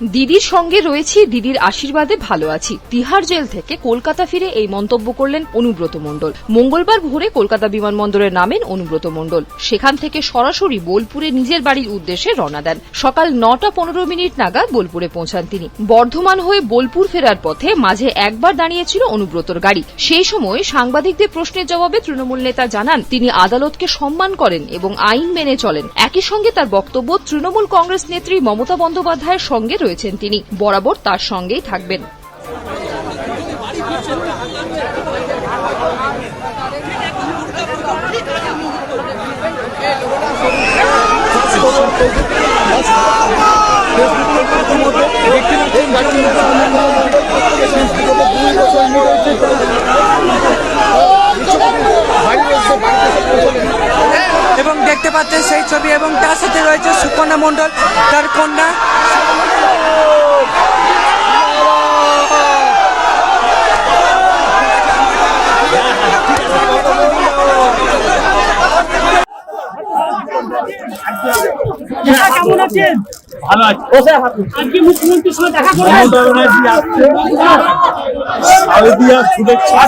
দিদির সঙ্গে রয়েছি, দিদির আশীর্বাদে ভালো আছি। তিহার জেল থেকে কলকাতা ফিরে এই মন্তব্য করলেন অনুব্রত মণ্ডল। মঙ্গলবার ভোরে কলকাতা বিমানবন্দরে নামেন অনুব্রত মণ্ডল। সেখান থেকে সরাসরি বোলপুরে নিজের বাড়ির উদ্দেশ্যে রওনা দেন। সকাল নটা পনেরো মিনিট নাগাদ বোলপুরে পৌঁছান তিনি। বর্ধমান হয়ে বোলপুর ফেরার পথে মাঝে একবার দাঁড়িয়েছিল অনুব্রতর গাড়ি। সেই সময় সাংবাদিকদের প্রশ্নের জবাবে তৃণমূল নেতা জানান, তিনি আদালতকে সম্মান করেন এবং আইন মেনে চলেন। একই সঙ্গে তার বক্তব্য তৃণমূল কংগ্রেস নেত্রী মমতা বন্দ্যোপাধ্যায়ের সঙ্গে রয়েছেন তিনি। বরাবর তার সঙ্গেই থাকবেন। এবং দেখতে পাচ্ছেন সেই ছবি এবং তার সাথে রয়েছে সুকন্যা মণ্ডল, তার কন্যা কেমন আছেন ভালো আছে আজকে মুখ্যমন্ত্রীর সঙ্গে দেখা শুভেচ্ছা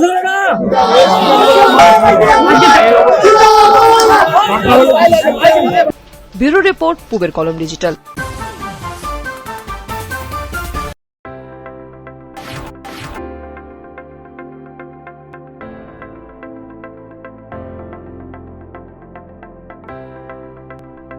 ছিল না ব্যুরো রিপোর্ট পুবের কলম ডিজিটাল